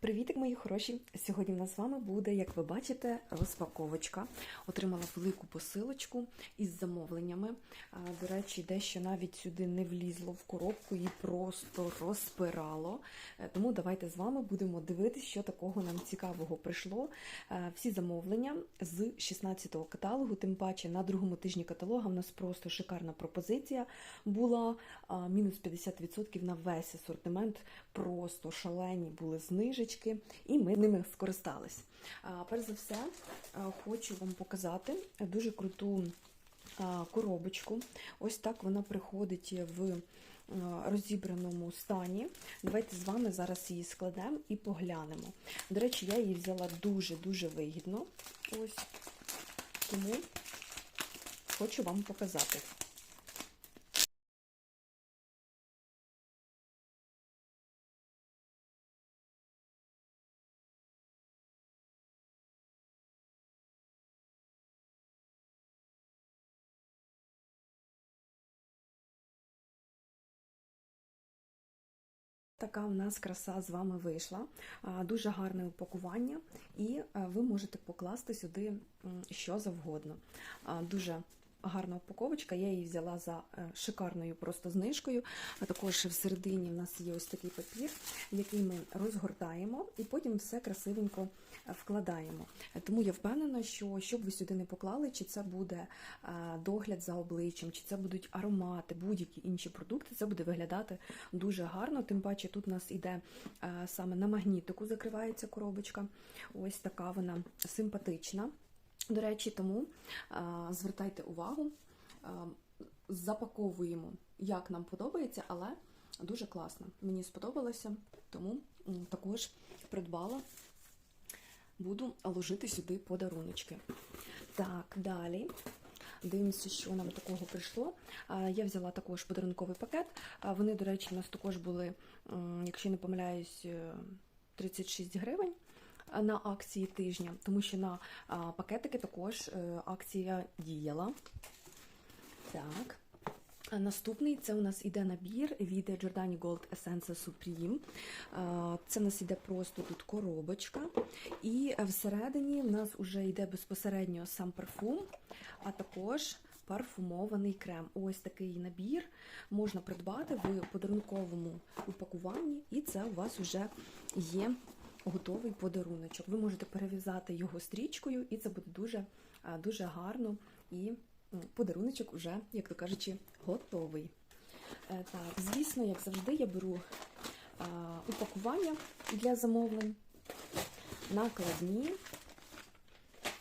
Привітик, мої хороші! Сьогодні в нас з вами буде, як ви бачите, розпаковочка. Отримала велику посилочку із замовленнями. До речі, дещо навіть сюди не влізло в коробку і просто розпирало. Е, Тому давайте з вами будемо дивитися, що такого нам цікавого прийшло. Е, Всі замовлення з 16-го каталогу, тим паче на другому тижні каталога в нас просто шикарна пропозиція була. Мінус 50% на весь асортимент, просто шалені були знижечки, і ми ними скористались. Перш за все, хочу вам показати дуже круту коробочку. Ось так вона приходить в розібраному стані. Давайте з вами зараз її складемо і поглянемо. До речі, я її взяла дуже-дуже вигідно. Ось тому хочу вам показати. Така у нас краса з вами вийшла. Дуже гарне упакування, і ви можете покласти сюди що завгодно. Дуже гарна упаковочка. Я її взяла за е, шикарною просто знижкою. А також всередині в нас є ось такий папір, який ми розгортаємо, і потім все красивенько е, вкладаємо. Тому я впевнена, що що б ви сюди не поклали, чи це буде е, догляд за обличчям, чи це будуть аромати, будь-які інші продукти, це буде виглядати дуже гарно. Тим паче тут у нас іде саме на магнітику, закривається коробочка. Ось така вона симпатична. До речі, тому звертайте увагу, запаковуємо, як нам подобається, але дуже класно. Мені сподобалося, тому також придбала. Буду ложити сюди подаруночки. Так, далі. Дивимося, що нам такого прийшло. Я взяла також подарунковий пакет. Вони, до речі, у нас також були, якщо не помиляюсь, е, 36 гривень на акції тижня, тому що на пакетики також е, акція діяла. Так. Наступний це у нас іде набір від Giordani Gold Essence Supreme. Це у нас іде просто тут коробочка. І всередині в нас вже йде безпосередньо сам парфум, а також парфумований крем. Ось такий набір можна придбати в подарунковому упакуванні, і це у вас вже є готовий подаруночок. Ви можете перев'язати його стрічкою, і це буде дуже, дуже гарно. І подаруночок уже, як то кажучи, готовий. Е, Так, звісно, як завжди, я беру упакування для замовлень, накладні.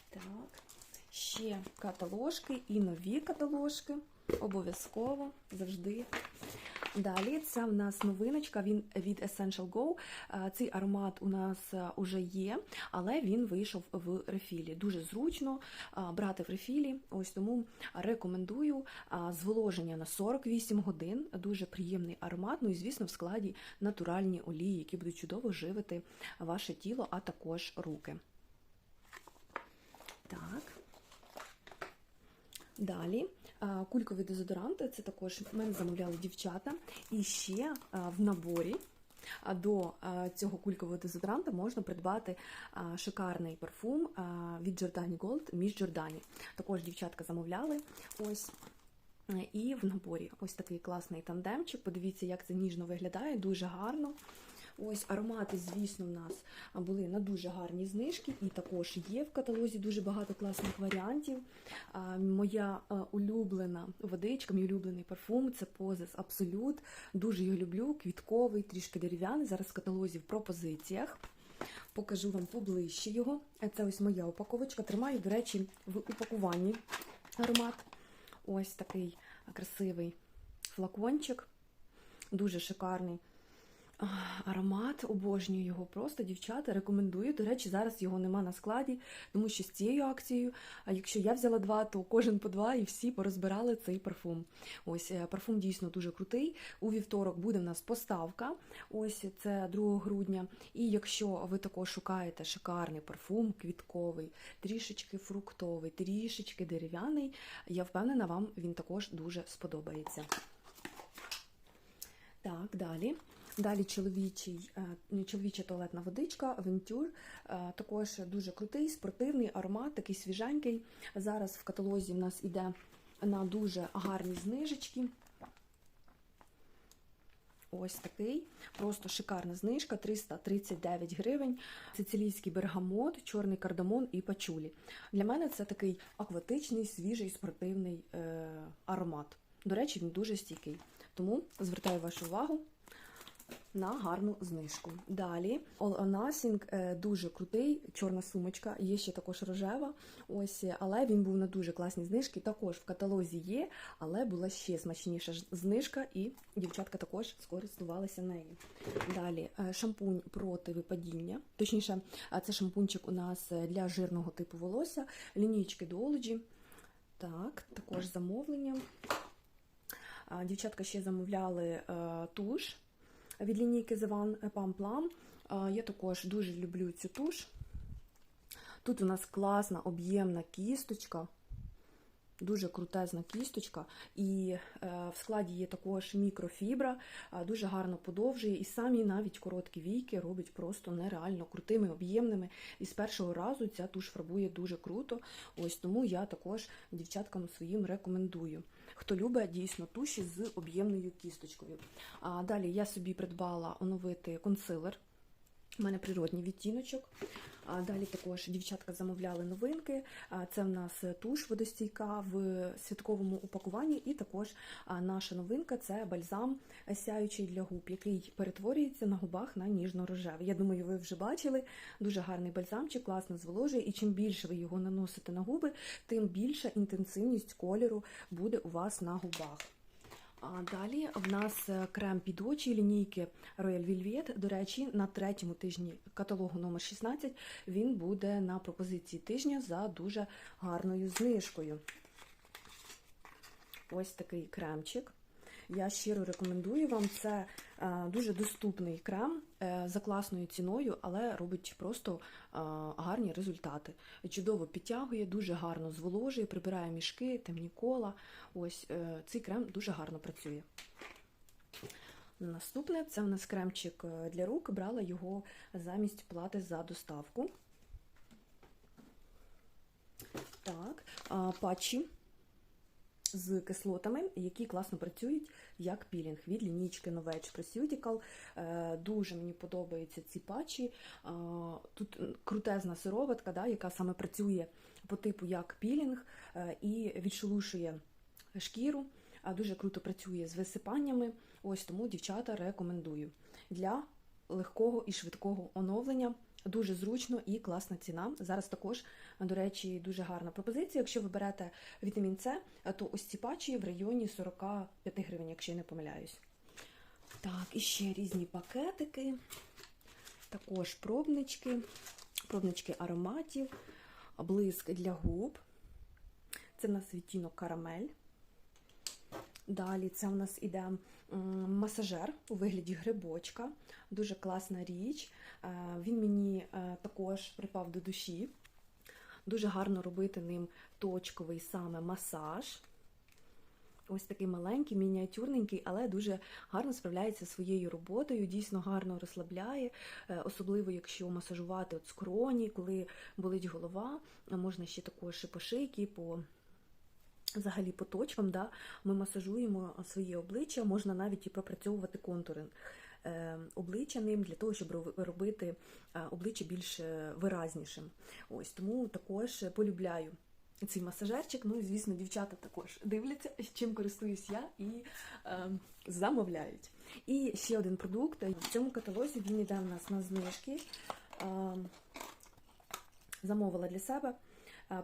Так, ще каталожки і нові каталожки. Обов'язково завжди Далі це в нас новиночка він від Essential Go. Цей аромат у нас вже є, але він вийшов в рефілі. Дуже зручно брати в рефілі. Ось тому рекомендую зволоження на 48 годин. Дуже приємний аромат. Ну і звісно, в складі натуральні олії, які будуть чудово живити ваше тіло, а також руки. Так. Далі кулькові дезодоранти, це також мене замовляли дівчата. І ще в наборі до цього кулькового дезодоранта можна придбати шикарний парфум від Giordani Gold Між Giordani. Також дівчатка замовляли. Ось. І в наборі ось такий класний тандемчик. Подивіться, як це ніжно виглядає, дуже гарно. Ось аромати, звісно, в нас були на дуже гарні знижки, і також є в каталозі дуже багато класних варіантів. Моя улюблена водичка, мій улюблений парфум це Позес Абсолют. Дуже його люблю, квітковий, трішки дерев'яний. Зараз в каталозі в пропозиціях. Покажу вам поближче його. Це ось моя упаковочка. Тримаю, до речі, в упакуванні аромат. Ось такий красивий флакончик, дуже шикарний. Аромат, обожнюю його просто, дівчата, рекомендую. До речі, зараз його нема на складі, тому що з цією акцією, а якщо я взяла два, то кожен по два і всі порозбирали цей парфум. Ось е, парфум дійсно дуже крутий. У вівторок буде в нас поставка. Ось це 2 грудня. І якщо ви також шукаєте шикарний парфум, квітковий, трішечки фруктовий, трішечки дерев'яний, я впевнена, вам він також дуже сподобається. Так, далі. Далі чоловічий, е, чоловіча туалетна водичка, Вентюр. Е, Також дуже крутий, спортивний аромат, такий свіженький. Зараз в каталозі в нас іде на дуже гарні знижечки. Ось такий, просто шикарна знижка, 339 гривень. Сицилійський бергамот, чорний кардамон і пачулі. Для мене це такий акватичний, свіжий, спортивний е, аромат. До речі, він дуже стійкий. Тому звертаю вашу увагу на гарну знижку. Далі Nothing е, дуже крутий, чорна сумочка, є ще також рожева. Ось, але він був на дуже класній знижці. Також в каталозі є, але була ще смачніша знижка, і дівчатка також скористувалися нею. Далі е, шампунь проти випадіння. Точніше, е, це шампунчик у нас е, для жирного типу волосся, лінійки Duology. Так, також замовлення. Дівчатка ще замовляли е, туш від лінійки The One Pam Plum. Я також дуже люблю цю туш. Тут у нас класна об'ємна кісточка, дуже крутезна кісточка, і е, в складі є також мікрофібра, дуже гарно подовжує, і самі навіть короткі війки робить просто нереально крутими, об'ємними. І з першого разу ця туш фарбує дуже круто. Ось тому я також дівчаткам своїм рекомендую. Хто любить дійсно туші з об'ємною кісточкою. А далі я собі придбала оновити консилер. У мене природній відтіночок. Далі також дівчатка замовляли новинки. Це в нас туш водостійка в святковому упакуванні, і також наша новинка це бальзам сяючий для губ, який перетворюється на губах на ніжно-рожевий. Я думаю, ви вже бачили. Дуже гарний бальзамчик, класно зволожує, і чим більше ви його наносите на губи, тим більша інтенсивність кольору буде у вас на губах. А далі в нас е, крем під очі лінійки Royal Velvet. До речі, на третьому тижні каталогу номер 16 він буде на пропозиції тижня за дуже гарною знижкою. Ось такий кремчик. Я щиро рекомендую вам. Це е, дуже доступний крем е, за класною ціною, але робить просто е, гарні результати. Чудово підтягує, дуже гарно зволожує, прибирає мішки, темні кола. Ось цей крем дуже гарно працює. Наступне це у нас кремчик для рук. Брала його замість плати за доставку. Так, патчі з кислотами, які класно працюють як пілінг від лінійки Novage Preceutical. Е, Дуже мені подобаються ці патчі. Тут крутезна сироватка, да, яка саме працює по типу як пілінг е, і відшелушує шкіру. А Дуже круто працює з висипаннями. Ось тому дівчата рекомендую для легкого і швидкого оновлення. Дуже зручно і класна ціна. Зараз також, до речі, дуже гарна пропозиція. Якщо ви берете вітамін С, то ось ці патчі в районі 45 гривень, якщо я не помиляюсь. Так, і ще різні пакетики, також пробнички, пробнички ароматів, блиск для губ. Це в нас відтінок карамель. Далі це у нас іде масажер у вигляді грибочка. Дуже класна річ. Е, Він мені е, також припав до душі. Дуже гарно робити ним точковий саме масаж. Ось такий маленький, мініатюрненький, але дуже гарно справляється своєю роботою, дійсно гарно розслабляє, е, особливо якщо масажувати от скроні, коли болить голова, можна ще також по шийки, по взагалі по точкам, да, ми масажуємо своє обличчя, можна навіть і пропрацьовувати контури е, обличчя ним для того, щоб робити е, обличчя більш е, виразнішим. Ось тому також полюбляю цей масажерчик. Ну і звісно, дівчата також дивляться, чим користуюсь я і е, замовляють. І ще один продукт в цьому каталозі він йде в нас на знижки. Е, замовила для себе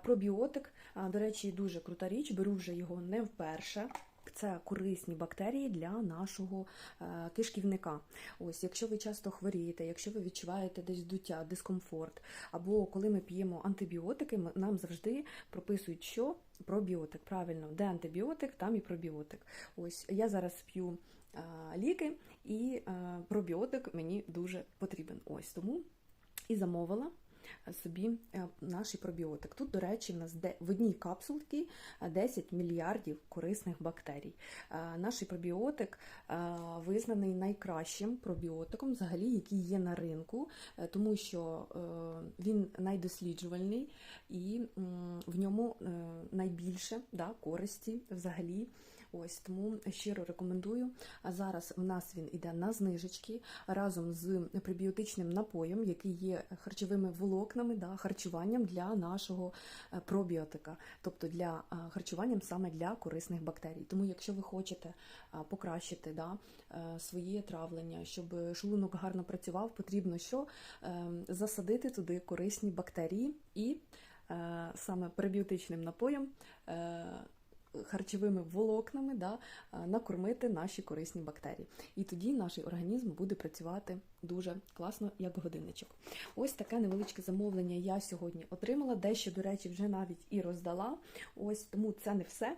пробіотик. До речі, дуже крута річ, беру вже його не вперше. Це корисні бактерії для нашого е, кишківника. Ось, якщо ви часто хворієте, якщо ви відчуваєте десь дуття, дискомфорт, або коли ми п'ємо антибіотики, нам завжди прописують, що пробіотик. Правильно, де антибіотик, там і пробіотик. Ось я зараз п'ю е, ліки, і е, пробіотик мені дуже потрібен. Ось тому і замовила. Собі е, наш пробіотик. Тут, до речі, в нас в одній капсулці е, 10 мільярдів корисних бактерій. Е, Наш пробіотик е, визнаний найкращим пробіотиком, взагалі, який є на ринку, е, тому що е, він найдосліджувальний і в ньому е, найбільше да, користі взагалі. Ось тому щиро рекомендую. А зараз в нас він іде на знижечки разом з пребіотичним напоєм, який є харчовими волокнами, да, харчуванням для нашого е, пробіотика, тобто для харчуванням саме для корисних бактерій. Тому, якщо ви хочете покращити да, е, своє травлення, щоб шлунок гарно працював, потрібно що Е, засадити туди корисні бактерії і саме пребіотичним напоєм. Харчовими волокнами да, е, накормити наші корисні бактерії. І тоді наш організм буде працювати дуже класно, як годинничок. Ось таке невеличке замовлення я сьогодні отримала. Дещо, до речі, вже навіть і роздала. Ось тому це не все.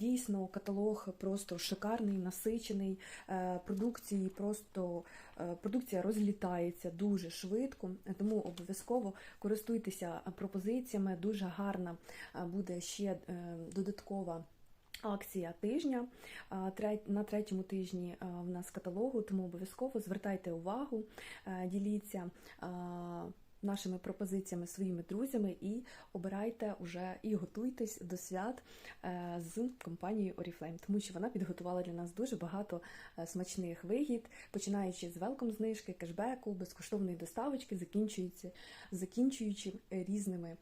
Дійсно, каталог просто шикарний, насичений. Е, Продукції просто е, продукція розлітається дуже швидко, тому обов'язково користуйтеся пропозиціями. Дуже гарна е, буде ще додаткова. Акція тижня. На третьому тижні в нас каталогу, тому обов'язково звертайте увагу, е, діліться нашими пропозиціями своїми друзями і обирайте уже і готуйтесь до свят е, з компанією Oriflame, тому що вона підготувала для нас дуже багато е, смачних вигід, починаючи з велком знижки, кешбеку, безкоштовної доставочки, закінчуючи, закінчуючи різними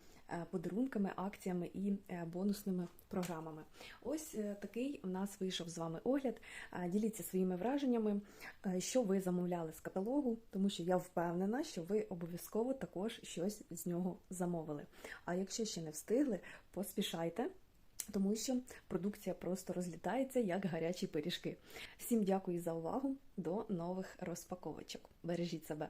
подарунками, акціями і е, бонусними програмами. Ось е, такий у нас вийшов з вами огляд. Е, Діліться своїми враженнями, е, що ви замовляли з каталогу, тому що я впевнена, що ви обов'язково також щось з нього замовили. А якщо ще не встигли, поспішайте. Тому що продукція просто розлітається як гарячі пиріжки. Всім дякую за увагу. До нових розпаковочок. Бережіть себе.